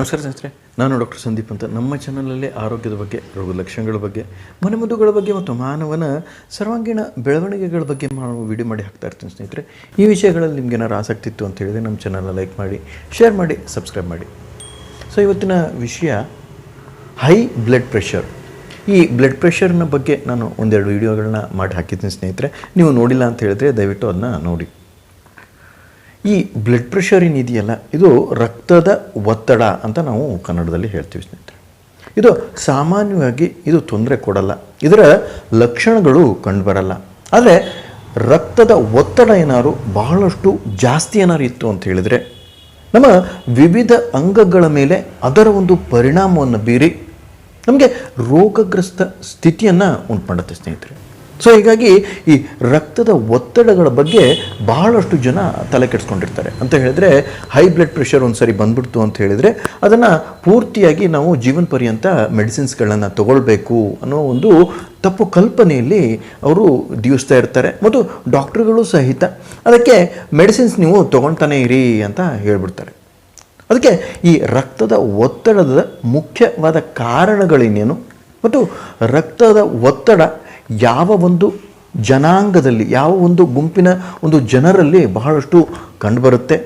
ನಮಸ್ಕಾರ ಸ್ನೇಹಿತರೆ, ನಾನು ಡಾಕ್ಟರ್ ಸಂದೀಪ್ ಅಂತ. ನಮ್ಮ ಚಾನಲಲ್ಲಿ ಆರೋಗ್ಯದ ಬಗ್ಗೆ ರೋಗ ಲಕ್ಷಣಗಳ ಬಗ್ಗೆ, ಮನೆಮದ್ದುಗಳ ಬಗ್ಗೆ ಮತ್ತು ಮಾನವನ ಸರ್ವಾಂಗೀಣ ಬೆಳವಣಿಗೆಗಳ ಬಗ್ಗೆ ನಾವು ವಿಡಿಯೋ ಮಾಡಿ ಹಾಕ್ತಾ ಇರ್ತೀನಿ ಸ್ನೇಹಿತರೆ. ಈ ವಿಷಯಗಳಲ್ಲಿ ನಿಮ್ಗೆ ಏನಾರು ಆಸಕ್ತಿ ಇತ್ತು ಅಂತ ಹೇಳಿದ್ರೆ ನಮ್ಮ ಚಾನಲ್ನ ಲೈಕ್ ಮಾಡಿ ಶೇರ್ ಮಾಡಿ ಸಬ್ಸ್ಕ್ರೈಬ್ ಮಾಡಿ. ಸೊ ಇವತ್ತಿನ ವಿಷಯ ಹೈ ಬ್ಲಡ್ ಪ್ರೆಷರ್ ಈ ಬ್ಲಡ್ ಪ್ರೆಷರ್ನ ಬಗ್ಗೆ ನಾನು ಒಂದೆರಡು ವಿಡಿಯೋಗಳನ್ನ ಮಾಡಿ ಹಾಕಿದ್ದೀನಿ ಸ್ನೇಹಿತರೆ. ನೀವು ನೋಡಿಲ್ಲ ಅಂತ ಹೇಳಿದ್ರೆ ದಯವಿಟ್ಟು ಅದನ್ನ ನೋಡಿ. ಈ ಬ್ಲಡ್ ಪ್ರೆಷರ್ ಏನಿದೆಯಲ್ಲ, ಇದು ರಕ್ತದ ಒತ್ತಡ ಅಂತ ನಾವು ಕನ್ನಡದಲ್ಲಿ ಹೇಳ್ತೀವಿ ಸ್ನೇಹಿತರೆ. ಇದು ಸಾಮಾನ್ಯವಾಗಿ ಇದು ತೊಂದರೆ ಕೊಡಲ್ಲ. ಇದರ ಲಕ್ಷಣಗಳು ಕಂಡುಬರಲ್ಲ. ಆದರೆ ರಕ್ತದ ಒತ್ತಡ ಏನಾದ್ರು ಬಹಳಷ್ಟು ಜಾಸ್ತಿ ಏನಾರು ಇತ್ತು ಅಂತ ಹೇಳಿದರೆ, ನಮ್ಮ ವಿವಿಧ ಅಂಗಗಳ ಮೇಲೆ ಅದರ ಒಂದು ಪರಿಣಾಮವನ್ನು ಬೀರಿ ನಮಗೆ ರೋಗಗ್ರಸ್ತ ಸ್ಥಿತಿಯನ್ನು ಉಂಟು ಮಾಡುತ್ತೆ ಸ್ನೇಹಿತರೆ. ಸೊ ಹೀಗಾಗಿ ಈ ರಕ್ತದ ಒತ್ತಡಗಳ ಬಗ್ಗೆ ಬಹಳಷ್ಟು ಜನ ತಲೆ ಕೆಡಿಸ್ಕೊಂಡಿರ್ತಾರೆ. ಅಂತ ಹೇಳಿದ್ರೆ ಹೈ ಬ್ಲಡ್ ಪ್ರೆಷರ್ ಒಂದು ಸರಿ ಬಂದ್ಬಿಡ್ತು ಅಂತ ಹೇಳಿದರೆ ಅದನ್ನು ಪೂರ್ತಿಯಾಗಿ ನಾವು ಜೀವನ ಪರ್ಯಂತ ಮೆಡಿಸಿನ್ಸ್ಗಳನ್ನು ತಗೊಳ್ಬೇಕು ಅನ್ನೋ ಒಂದು ತಪ್ಪು ಕಲ್ಪನೆಯಲ್ಲಿ ಅವರು ದಿವಿಸ್ತಾ ಇರ್ತಾರೆ. ಮತ್ತು ಡಾಕ್ಟ್ರುಗಳು ಸಹಿತ ಅದಕ್ಕೆ ಮೆಡಿಸಿನ್ಸ್ ನೀವು ತೊಗೊಳ್ತಾನೆ ಇರಿ ಅಂತ ಹೇಳ್ಬಿಡ್ತಾರೆ. ಅದಕ್ಕೆ ಈ ರಕ್ತದ ಒತ್ತಡದ ಮುಖ್ಯವಾದ ಕಾರಣಗಳೇನೇನು? ಮತ್ತು ರಕ್ತದ ಒತ್ತಡ ಯಾವ ಒಂದು ಜನಾಂಗದಲ್ಲಿ, ಯಾವ ಒಂದು ಗುಂಪಿನ ಒಂದು ಜನರಲ್ಲಿ ಬಹಳಷ್ಟು ಕಂಡುಬರುತ್ತೆ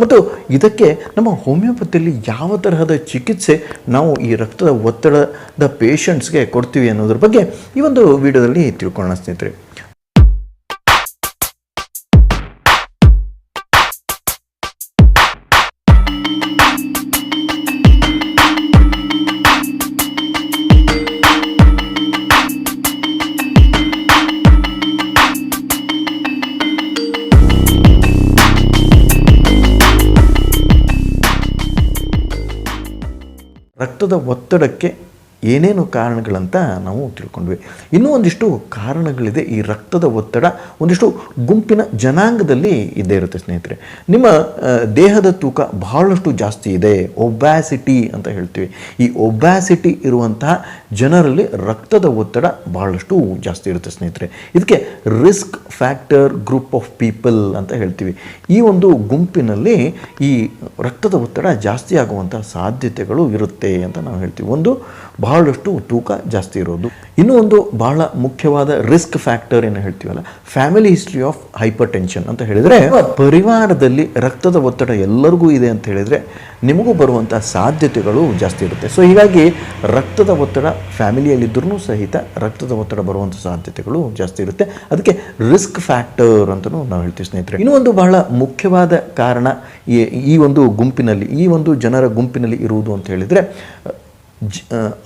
ಮತ್ತು ಇದಕ್ಕೆ ನಮ್ಮ ಹೋಮಿಯೋಪತಿಯಲ್ಲಿ ಯಾವ ತರಹದ ಚಿಕಿತ್ಸೆ ನಾವು ಈ ರಕ್ತದ ಒತ್ತಡದ ಪೇಷಂಟ್ಸ್ಗೆ ಕೊಡ್ತೀವಿ ಅನ್ನೋದ್ರ ಬಗ್ಗೆ ಈ ಒಂದು ವಿಡಿಯೋದಲ್ಲಿ ತಿಳ್ಕೊಳ್ಳೋಣ ಸ್ನೇಹಿತರೆ. ರಕ್ತದ ಒತ್ತಡಕ್ಕೆ ಏನೇನು ಕಾರಣಗಳಂತ ನಾವು ತಿಳ್ಕೊಂಡ್ವಿ. ಇನ್ನೂ ಒಂದಿಷ್ಟು ಕಾರಣಗಳಿದೆ ಈ ರಕ್ತದ ಒತ್ತಡ, ಒಂದಿಷ್ಟು ಗುಂಪಿನ ಜನಾಂಗದಲ್ಲಿ ಇದ್ದೇ ಇರುತ್ತೆ ಸ್ನೇಹಿತರೆ. ನಿಮ್ಮ ದೇಹದ ತೂಕ ಬಹಳಷ್ಟು ಜಾಸ್ತಿ ಇದೆ, ಒಬ್ಯಾಸಿಟಿ ಅಂತ ಹೇಳ್ತೀವಿ. ಈ ಒಬ್ಯಾಸಿಟಿ ಇರುವಂತಹ ಜನರಲ್ಲಿ ರಕ್ತದ ಒತ್ತಡ ಬಹಳಷ್ಟು ಜಾಸ್ತಿ ಇರುತ್ತೆ ಸ್ನೇಹಿತರೆ. ಇದಕ್ಕೆ risk factor group of people ಅಂತ ಹೇಳ್ತೀವಿ. ಈ ಒಂದು ಗುಂಪಿನಲ್ಲಿ ಈ ರಕ್ತದ ಒತ್ತಡ ಜಾಸ್ತಿ ಆಗುವಂಥ ಸಾಧ್ಯತೆಗಳು ಇರುತ್ತೆ ಅಂತ ನಾವು ಹೇಳ್ತೀವಿ. ಒಂದು ಬಹಳಷ್ಟು ತೂಕ ಜಾಸ್ತಿ ಇರೋದು. ಇನ್ನೂ ಒಂದು ಬಹಳ ಮುಖ್ಯವಾದ ರಿಸ್ಕ್ ಫ್ಯಾಕ್ಟರ್ ಏನು ಹೇಳ್ತೀವಲ್ಲ family history of hypertension ಅಂತ ಹೇಳಿದರೆ, ಪರಿವಾರದಲ್ಲಿ ರಕ್ತದ ಒತ್ತಡ ಎಲ್ಲರಿಗೂ ಇದೆ ಅಂತ ಹೇಳಿದರೆ, ನಿಮಗೂ ಬರುವಂಥ ಸಾಧ್ಯತೆಗಳು ಜಾಸ್ತಿ ಇರುತ್ತೆ. ಸೊ ಹೀಗಾಗಿ ರಕ್ತದ ಒತ್ತಡ ಫ್ಯಾಮಿಲಿಯಲ್ಲಿದ್ದರೂ ಸಹಿತ ರಕ್ತದ ಒತ್ತಡ ಬರುವಂಥ ಸಾಧ್ಯತೆಗಳು ಜಾಸ್ತಿ ಇರುತ್ತೆ. ಅದಕ್ಕೆ ರಿಸ್ಕ್ ಫ್ಯಾಕ್ಟರ್ ಅಂತಲೂ ನಾವು ಹೇಳ್ತೀವಿ ಸ್ನೇಹಿತರೆ. ಇನ್ನೂ ಒಂದು ಬಹಳ ಮುಖ್ಯವಾದ ಕಾರಣ ಈ ಒಂದು ಗುಂಪಿನಲ್ಲಿ, ಈ ಒಂದು ಜನರ ಗುಂಪಿನಲ್ಲಿ ಇರುವುದು ಅಂತ ಹೇಳಿದರೆ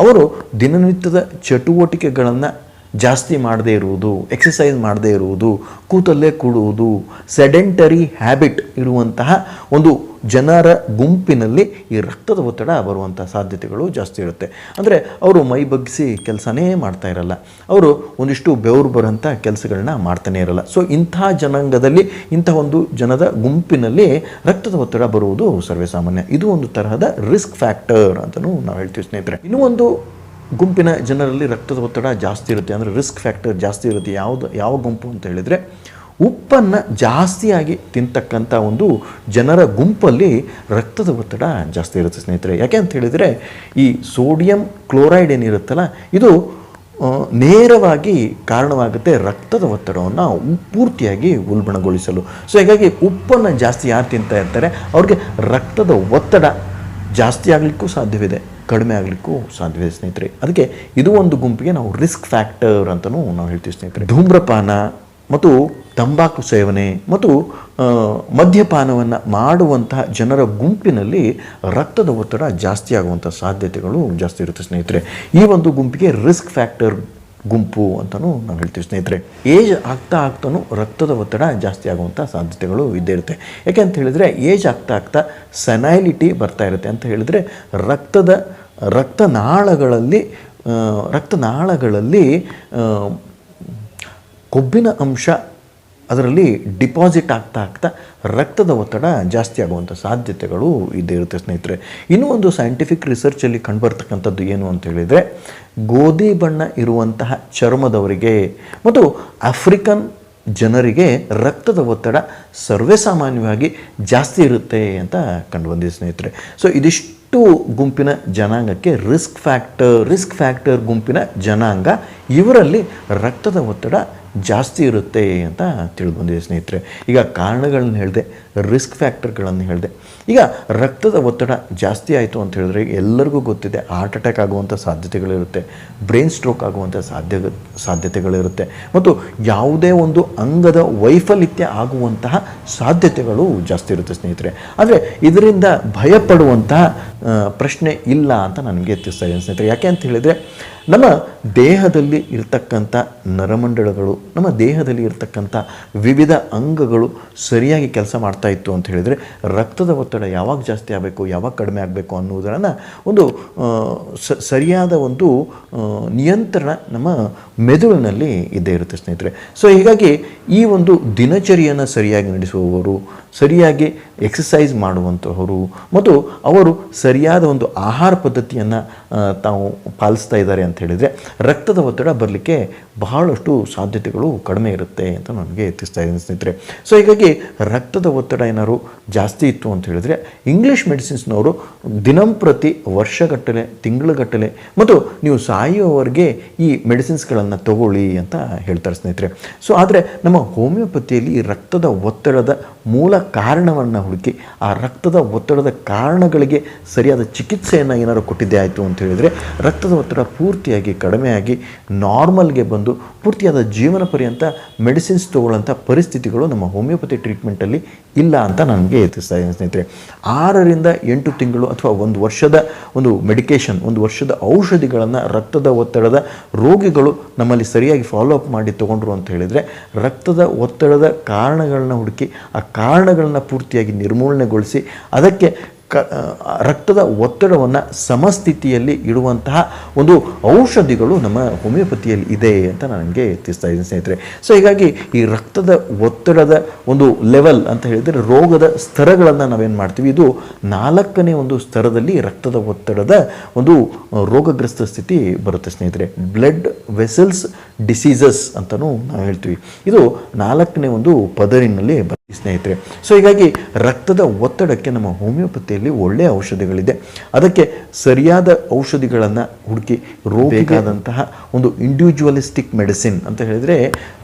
ಅವರು ದಿನನಿತ್ಯದ ಚಟುವಟಿಕೆಗಳನ್ನು ಜಾಸ್ತಿ ಮಾಡದೇ ಇರುವುದು ಎಕ್ಸಸೈಸ್ ಮಾಡದೇ ಇರುವುದು, ಕೂತಲ್ಲೇ ಕೂಡುವುದು ಸೆಡೆಂಟರಿ ಹ್ಯಾಬಿಟ್ ಇರುವಂತಹ ಒಂದು ಜನರ ಗುಂಪಿನಲ್ಲಿ ಈ ರಕ್ತದ ಒತ್ತಡ ಬರುವಂಥ ಸಾಧ್ಯತೆಗಳು ಜಾಸ್ತಿ ಇರುತ್ತೆ. ಅಂದರೆ ಅವರು ಮೈ ಬಗ್ಗಿಸಿ ಕೆಲಸನೇ ಮಾಡ್ತಾ ಇರಲ್ಲ. ಅವರು ಒಂದಿಷ್ಟು ಬೆವರು ಬರೋಂಥ ಕೆಲಸಗಳನ್ನ ಮಾಡ್ತಾನೇ ಇರಲ್ಲ. ಸೊ ಇಂಥ ಜನಾಂಗದಲ್ಲಿ, ಇಂಥ ಒಂದು ಜನದ ಗುಂಪಿನಲ್ಲಿ ರಕ್ತದ ಒತ್ತಡ ಬರುವುದು ಸರ್ವೇಸಾಮಾನ್ಯ. ಇದು ಒಂದು ತರಹದ ರಿಸ್ಕ್ ಫ್ಯಾಕ್ಟರ್ ಅಂತಲೂ ನಾವು ಹೇಳ್ತೀವಿ ಸ್ನೇಹಿತರೆ. ಇನ್ನೂ ಒಂದು ಗುಂಪಿನ ಜನರಲ್ಲಿ ರಕ್ತದ ಒತ್ತಡ ಜಾಸ್ತಿ ಇರುತ್ತೆ, ಅಂದರೆ ರಿಸ್ಕ್ ಫ್ಯಾಕ್ಟರ್ ಜಾಸ್ತಿ ಇರುತ್ತೆ. ಯಾವುದು, ಯಾವ ಗುಂಪು ಅಂತ ಹೇಳಿದರೆ, ಉಪ್ಪನ್ನು ಜಾಸ್ತಿಯಾಗಿ ತಿಂತಕ್ಕಂಥ ಒಂದು ಜನರ ಗುಂಪಲ್ಲಿ ರಕ್ತದ ಒತ್ತಡ ಜಾಸ್ತಿ ಇರುತ್ತೆ ಸ್ನೇಹಿತರೆ. ಯಾಕೆ ಅಂತ ಹೇಳಿದರೆ, ಈ ಸೋಡಿಯಂ ಕ್ಲೋರೈಡ್ ಏನಿರುತ್ತಲ್ಲ, ಇದು ನೇರವಾಗಿ ಕಾರಣವಾಗುತ್ತೆ ರಕ್ತದ ಒತ್ತಡವನ್ನು ಪೂರ್ತಿಯಾಗಿ ಉಲ್ಬಣಗೊಳಿಸಲು. ಸೊ ಹೀಗಾಗಿ ಉಪ್ಪನ್ನು ಜಾಸ್ತಿ ಯಾರು ತಿಂತಾ ಇರ್ತಾರೆ, ಅವ್ರಿಗೆ ರಕ್ತದ ಒತ್ತಡ ಜಾಸ್ತಿ ಆಗಲಿಕ್ಕೂ ಸಾಧ್ಯವಿದೆ. ಕಡಿಮೆ ಆಗಲಿಕ್ಕೂ ಸಾಧ್ಯವಿದೆ ಸ್ನೇಹಿತರೆ. ಅದಕ್ಕೆ ಇದು ಒಂದು ಗುಂಪಿಗೆ ನಾವು ರಿಸ್ಕ್ ಫ್ಯಾಕ್ಟರ್ ಅಂತಲೂ ನಾವು ಹೇಳ್ತೀವಿ ಸ್ನೇಹಿತರೆ. ಧೂಮ್ರಪಾನ ಮತ್ತು ತಂಬಾಕು ಸೇವನೆ ಮತ್ತು ಮದ್ಯಪಾನವನ್ನು ಮಾಡುವಂತಹ ಜನರ ಗುಂಪಿನಲ್ಲಿ ರಕ್ತದ ಒತ್ತಡ ಜಾಸ್ತಿ ಆಗುವಂಥ ಸಾಧ್ಯತೆಗಳು ಜಾಸ್ತಿ ಇರುತ್ತೆ ಸ್ನೇಹಿತರೆ. ಈ ಒಂದು ಗುಂಪಿಗೆ ರಿಸ್ಕ್ ಫ್ಯಾಕ್ಟರ್ ಗುಂಪು ಅಂತಲೂ ನಾವು ಹೇಳ್ತೀವಿ ಸ್ನೇಹಿತರೆ. ಏಜ್ ಆಗ್ತಾ ಆಗ್ತಾನೂ ರಕ್ತದ ಒತ್ತಡ ಜಾಸ್ತಿ ಆಗುವಂಥ ಸಾಧ್ಯತೆಗಳು ಇದ್ದೇ ಇರುತ್ತೆ. ಯಾಕೆ ಅಂತ ಹೇಳಿದರೆ, ಏಜ್ ಆಗ್ತಾ ಆಗ್ತಾ ಸೆನೈಲಿಟಿ ಬರ್ತಾ ಇರುತ್ತೆ ಅಂತ ಹೇಳಿದರೆ, ರಕ್ತದ, ರಕ್ತನಾಳಗಳಲ್ಲಿ ರಕ್ತನಾಳಗಳಲ್ಲಿ ಕೊಬ್ಬಿನ ಅಂಶ ಅದರಲ್ಲಿ ಡಿಪಾಸಿಟ್ ಆಗ್ತಾ ಆಗ್ತಾ ರಕ್ತದ ಒತ್ತಡ ಜಾಸ್ತಿ ಆಗುವಂಥ ಸಾಧ್ಯತೆಗಳು ಇದೇ ಇರುತ್ತೆ ಸ್ನೇಹಿತರೆ. ಇನ್ನೂ ಒಂದು ಸೈಂಟಿಫಿಕ್ ರಿಸರ್ಚಲ್ಲಿ ಕಂಡುಬರ್ತಕ್ಕಂಥದ್ದು ಏನು ಅಂತ ಹೇಳಿದರೆ, ಗೋಧಿ ಬಣ್ಣ ಇರುವಂತಹ ಚರ್ಮದವರಿಗೆ ಮತ್ತು ಆಫ್ರಿಕನ್ ಜನರಿಗೆ ರಕ್ತದ ಒತ್ತಡ ಸರ್ವೇ ಸಾಮಾನ್ಯವಾಗಿ ಜಾಸ್ತಿ ಇರುತ್ತೆ ಅಂತ ಕಂಡುಬಂದಿದೆ ಸ್ನೇಹಿತರೆ. ಸೊ ಇದಿಷ್ಟು ಗುಂಪಿನ ಜನಾಂಗಕ್ಕೆ ರಿಸ್ಕ್ ಫ್ಯಾಕ್ಟರ್ ರಿಸ್ಕ್ ಫ್ಯಾಕ್ಟರ್ ಗುಂಪಿನ ಜನಾಂಗ, ಇವರಲ್ಲಿ ರಕ್ತದ ಒತ್ತಡ ಜಾಸ್ತಿ ಇರುತ್ತೆ ಅಂತ ತಿಳಿದುಬಂದಿದೆ ಸ್ನೇಹಿತರೆ. ಈಗ ಕಾರಣಗಳನ್ನ ಹೇಳಿದೆ ರಿಸ್ಕ್ ಫ್ಯಾಕ್ಟರ್ಗಳನ್ನು ಹೇಳಿದೆ. ಈಗ ರಕ್ತದ ಒತ್ತಡ ಜಾಸ್ತಿ ಆಯಿತು ಅಂತ ಹೇಳಿದ್ರೆ ಎಲ್ಲರಿಗೂ ಗೊತ್ತಿದೆ ಹಾರ್ಟ್ ಅಟ್ಯಾಕ್ ಆಗುವಂಥ ಸಾಧ್ಯತೆಗಳಿರುತ್ತೆ ಬ್ರೈನ್ ಸ್ಟ್ರೋಕ್ ಆಗುವಂಥ ಸಾಧ್ಯ, ಸಾಧ್ಯತೆಗಳಿರುತ್ತೆ. ಮತ್ತು ಯಾವುದೇ ಒಂದು ಅಂಗದ ವೈಫಲ್ಯತೆ ಆಗುವಂತಹ ಸಾಧ್ಯತೆಗಳು ಜಾಸ್ತಿ ಇರುತ್ತೆ ಸ್ನೇಹಿತರೆ. ಆದರೆ ಇದರಿಂದ ಭಯಪಡುವಂತಹ ಪ್ರಶ್ನೆ ಇಲ್ಲ ಅಂತ ನನಗೆ ತಿಳಿಸ್ತಾ ಇದ್ದೀನಿ ಸ್ನೇಹಿತರೆ. ಯಾಕೆ ಅಂತ ಹೇಳಿದರೆ, ನಮ್ಮ ದೇಹದಲ್ಲಿ ಇರ್ತಕ್ಕಂಥ ನರಮಂಡಲಗಳು, ನಮ್ಮ ದೇಹದಲ್ಲಿ ಇರ್ತಕ್ಕಂಥ ವಿವಿಧ ಅಂಗಗಳು ಸರಿಯಾಗಿ ಕೆಲಸ ಮಾಡ್ತಾ ಇತ್ತು ಅಂತ ಹೇಳಿದರೆ, ರಕ್ತದ ಒತ್ತಡ ಯಾವಾಗ ಜಾಸ್ತಿ ಆಗಬೇಕು, ಯಾವಾಗ ಕಡಿಮೆ ಆಗಬೇಕು ಅನ್ನುವುದನ್ನು ಒಂದು ಸ- ಸರಿಯಾದ ಒಂದು ನಿಯಂತ್ರಣ ನಮ್ಮ ಮೆದುಳಿನಲ್ಲಿ ಇದ್ದೇ ಇರುತ್ತೆ ಸ್ನೇಹಿತರೆ. ಸೊ ಹೀಗಾಗಿ ಈ ಒಂದು ದಿನಚರಿಯನ್ನು ಸರಿಯಾಗಿ ನಡೆಸುವವರು, ಸರಿಯಾಗಿ ಎಕ್ಸಸೈಸ್ ಮಾಡುವಂಥವರು ಮತ್ತು ಅವರು ಸರಿಯಾದ ಒಂದು ಆಹಾರ ಪದ್ಧತಿಯನ್ನು ತಾವು ಪಾಲಿಸ್ತಾ ಇದ್ದಾರೆ ಅಂತ ಹೇಳಿದರೆ, ರಕ್ತದ ಒತ್ತಡ ಬರಲಿಕ್ಕೆ ಬಹಳಷ್ಟು ಸಾಧ್ಯತೆಗಳು ಕಡಿಮೆ ಇರುತ್ತೆ ಅಂತ ನನಗೆ ಎತ್ತಿಸ್ತಾ ಇದ್ದೀನಿ ಸ್ನೇಹಿತರೆ. ಸೊ ಹೀಗಾಗಿ ರಕ್ತದ ಒತ್ತಡ ಏನಾದ್ರು ಜಾಸ್ತಿ ಇತ್ತು ಅಂತ ಹೇಳಿದರೆ ಇಂಗ್ಲೀಷ್ ಮೆಡಿಸಿನ್ಸ್ನವರು ದಿನಂಪ್ರತಿ ವರ್ಷಗಟ್ಟಲೆ, ತಿಂಗಳುಗಟ್ಟಲೆ, ಮತ್ತು ನೀವು ಸಾಯುವವರೆಗೆ ಈ ಮೆಡಿಸಿನ್ಸ್ಗಳನ್ನು ತಗೊಳ್ಳಿ ಅಂತ ಹೇಳ್ತಾರೆ ಸ್ನೇಹಿತರೆ. ಸೊ ಆದರೆ ನಮ್ಮ ಹೋಮಿಯೋಪತಿಯಲ್ಲಿ ರಕ್ತದ ಒತ್ತಡದ ಮೂಲ ಕಾರಣವನ್ನು ಹುಡುಕಿ, ಆ ರಕ್ತದ ಒತ್ತಡದ ಕಾರಣಗಳಿಗೆ ಸರಿಯಾದ ಚಿಕಿತ್ಸೆಯನ್ನು ಏನಾದರೂ ಕೊಟ್ಟಿದ್ದೇ ಆಯಿತು ಅಂತ ಹೇಳಿದರೆ ರಕ್ತದ ಒತ್ತಡ ಪೂರ್ತಿಯಾಗಿ ಕಡಿಮೆಯಾಗಿ ನಾರ್ಮಲ್ಗೆ ಬಂದು ಪೂರ್ತಿಯಾದ ಜೀವನ ಪರ್ಯಂತ ಮೆಡಿಸಿನ್ಸ್ ತೊಗೊಳ್ಳೋಂಥ ಪರಿಸ್ಥಿತಿಗಳು ನಮ್ಮ ಹೋಮಿಯೋಪತಿ ಟ್ರೀಟ್ಮೆಂಟಲ್ಲಿ ಇಲ್ಲ ಅಂತ ನನಗೆ ಎತ್ತಿಸ್ತಾ ಇದ್ದೀನಿ ಸ್ನೇಹಿತರೆ. ಆರರಿಂದ ಎಂಟು ತಿಂಗಳು ಅಥವಾ ಒಂದು ವರ್ಷದ ಒಂದು ಮೆಡಿಕೇಷನ್, ಒಂದು ವರ್ಷದ ಔಷಧಿಗಳನ್ನು ರಕ್ತದ ಒತ್ತಡದ ರೋಗಿಗಳು ನಮ್ಮಲ್ಲಿ ಸರಿಯಾಗಿ ಫಾಲೋ ಅಪ್ ಮಾಡಿ ತೊಗೊಂಡ್ರು ಅಂತ ಹೇಳಿದರೆ ರಕ್ತದ ಒತ್ತಡದ ಕಾರಣಗಳನ್ನ ಹುಡುಕಿ ಆ ಕಾರಣಗಳನ್ನ ಪೂರ್ತಿಯಾಗಿ ನಿರ್ಮೂಲನೆಗೊಳಿಸಿ ಅದಕ್ಕೆ ಕ ರಕ್ತದ ಒತ್ತಡವನ್ನು ಸಮಸ್ಥಿತಿಯಲ್ಲಿ ಇಡುವಂತಹ ಒಂದು ಔಷಧಿಗಳು ನಮ್ಮ ಹೋಮಿಯೋಪತಿಯಲ್ಲಿ ಇದೆ ಅಂತ ನನಗೆ ತಿಳಿಸ್ತಾ ಇದ್ದೀನಿ ಸ್ನೇಹಿತರೆ. ಸೊ ಹೀಗಾಗಿ ಈ ರಕ್ತದ ಒತ್ತಡದ ಒಂದು ಲೆವೆಲ್ ಅಂತ ಹೇಳಿದರೆ ರೋಗದ ಸ್ತರಗಳನ್ನು ನಾವೇನು ಮಾಡ್ತೀವಿ? ಇದು ನಾಲ್ಕನೇ ಒಂದು ಸ್ತರದಲ್ಲಿ ರಕ್ತದ ಒತ್ತಡದ ಒಂದು ರೋಗಗ್ರಸ್ತ ಸ್ಥಿತಿ ಬರುತ್ತೆ ಸ್ನೇಹಿತರೆ. ಬ್ಲಡ್ ವೆಸಲ್ಸ್ ಡಿಸೀಸಸ್ ಅಂತಲೂ ನಾವು ಹೇಳ್ತೀವಿ. ಇದು ನಾಲ್ಕನೇ ಒಂದು ಪದರಿನಲ್ಲಿ ಸ್ನೇಹಿತರೆ. ಸೊ ಹೀಗಾಗಿ ರಕ್ತದ ಒತ್ತಡಕ್ಕೆ ನಮ್ಮ ಹೋಮಿಯೋಪತಿಯಲ್ಲಿ ಒಳ್ಳೆಯ ಔಷಧಿಗಳಿದೆ. ಅದಕ್ಕೆ ಸರಿಯಾದ ಔಷಧಿಗಳನ್ನು ಹುಡುಕಿ ರೋಗಿಗಾದಂತಹ ಒಂದು ಇಂಡಿವಿಜುವಲಿಸ್ಟಿಕ್ ಮೆಡಿಸಿನ್ ಅಂತ ಹೇಳಿದರೆ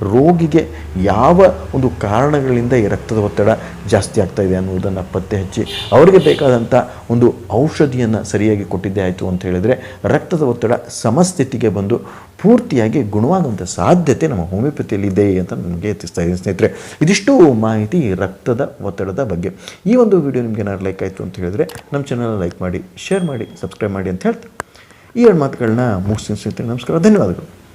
ರೋಗಿಗೆ ಯಾವ ಒಂದು ಕಾರಣಗಳಿಂದ ಈ ರಕ್ತದ ಒತ್ತಡ ಜಾಸ್ತಿ ಆಗ್ತಾ ಇದೆ ಅನ್ನುವುದನ್ನು ಪತ್ತೆ ಹಚ್ಚಿ ಅವರಿಗೆ ಬೇಕಾದಂಥ ಒಂದು ಔಷಧಿಯನ್ನು ಸರಿಯಾಗಿ ಕೊಟ್ಟಿದ್ದೇ ಆಯಿತು ಅಂತ ಹೇಳಿದರೆ ರಕ್ತದ ಒತ್ತಡ ಸಮಸ್ಥಿತಿಗೆ ಬಂದು ಪೂರ್ತಿಯಾಗಿ ಗುಣವಾಗುವಂಥ ಸಾಧ್ಯತೆ ನಮ್ಮ ಹೋಮಿಯೋಪತಿಯಲ್ಲಿ ಇದೆ ಅಂತ ನಮಗೆ ತಿಳಿಸ್ತಾ ಇದ್ದೀನಿ ಸ್ನೇಹಿತರೆ. ಇದಿಷ್ಟು ಮಾಹಿತಿ ರಕ್ತದ ಒತ್ತಡದ ಬಗ್ಗೆ. ಈ ಒಂದು ವಿಡಿಯೋ ನಿಮ್ಗೆ ಏನಾದ್ರು ಲೈಕ್ ಆಯಿತು ಅಂತ ಹೇಳಿದ್ರೆ ನಮ್ಮ ಚಾನಲ್ ಲೈಕ್ ಮಾಡಿ ಶೇರ್ ಮಾಡಿ ಸಬ್ಸ್ಕ್ರೈಬ್ ಮಾಡಿ ಅಂತ ಹೇಳ್ತಾ ಈ ಎರಡು ಮಾತುಗಳನ್ನ ಮುಗಿಸ್ತೀನಿ ಸ್ನೇಹಿತರೆ. ನಮಸ್ಕಾರ, ಧನ್ಯವಾದಗಳು.